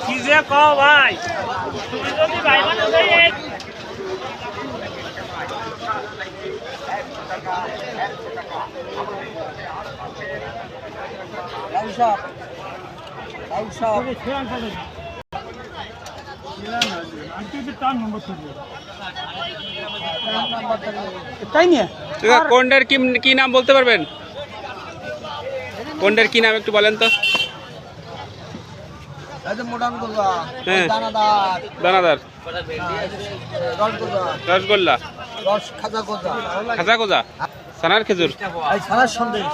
কি যে কও ভাই তুমি যদি ভাই মানে যাই তাই নিয়ে? দাদা, কোনটার কি কি নাম বলতে পারবেন? কোনটার কি নাম একটু বলেন তো। হ্যাঁ। দানাদার। দানাদার। রস গোজা রসগোল্লা। রস খাজা গোজা। খাজা গোজা। সানার খেজুর? এই ছানার সন্দেশ।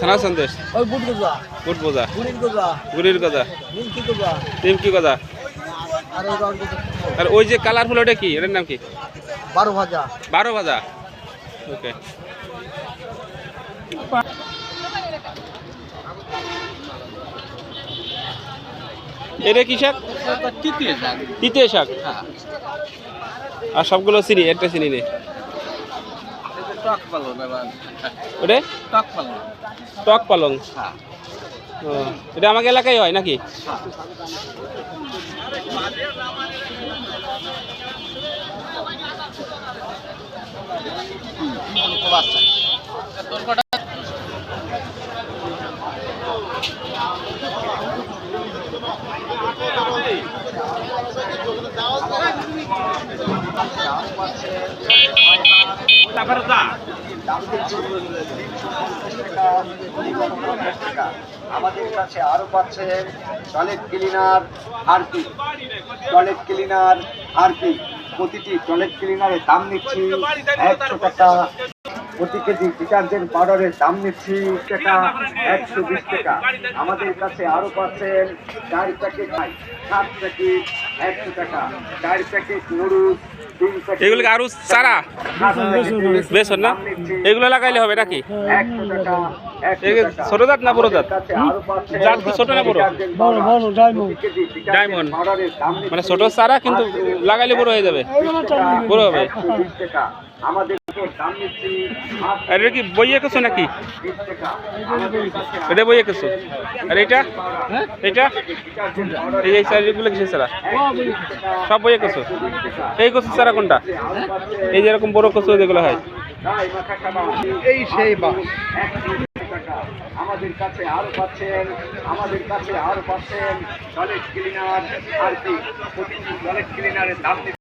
সানার সন্দেশ। ওই বুট গোজা। বুট গুড়ির গোজা। গুড়ির গজা। নিমকি গোজা। নিমকি গজা। আর ওই রস গোজা। আর ওই যে কালারফুল ওটা কি? এটার নাম কি? বারো ভাজা। বারো ভাজা। ওকে। এটা কি শাক? তৃতীয় শাক। আর সবগুলো চিনি একটা চিনি নেই। টক পালং ওটা টক পালং। টক পালং? হ্যাঁ। এটা আমাকে এলাকায় হয় নাকি? আমাদের কাছে পাচ্ছে ক্লিনার ক্লিনার প্রতিটি টয়লেট ক্লিনারের দাম নিচ্ছি। একশো টাকা প্রতি কেজি ডিটারজেন্ট পাউডারের দাম নিচ্ছি টাকা একশো বিশ টাকা। আমাদের কাছে আরও পাচ্ছেন চার প্যাকেট সাত প্যাকেট একশো টাকা। চার প্যাকেট নুডলস এগুলো আরও বেশ না? এগুলো লাগাইলে হবে নাকি? ছোট জাত না বড় জাত? কাছে জাত কি ছোট না বড়? বড় বড় ডায়মন্ড ডায়মন্ড পাউডারের দাম মানে ছোট চারা কিন্তু লাগাইলে বড় হয়ে যাবে। বড় হবে। আমাদের আর এটা কি বইয়ে কিছু নাকি? এটা বইয়ে কিছু আর এটা? এটা? এই এই চারাগুলো কিসের চারা সব বইয়ে কচু এই কচু চারা কোনটা? এই যেরকম বড় কচু যেগুলো হয়। এই সেই বাস আমাদের কাছে আরও পাচ্ছেন আমাদের কাছে আরও পাচ্ছেন। টয়লেট ক্লিনার আর কি? প্রতিটি টয়লেট ক্লিনারের দাম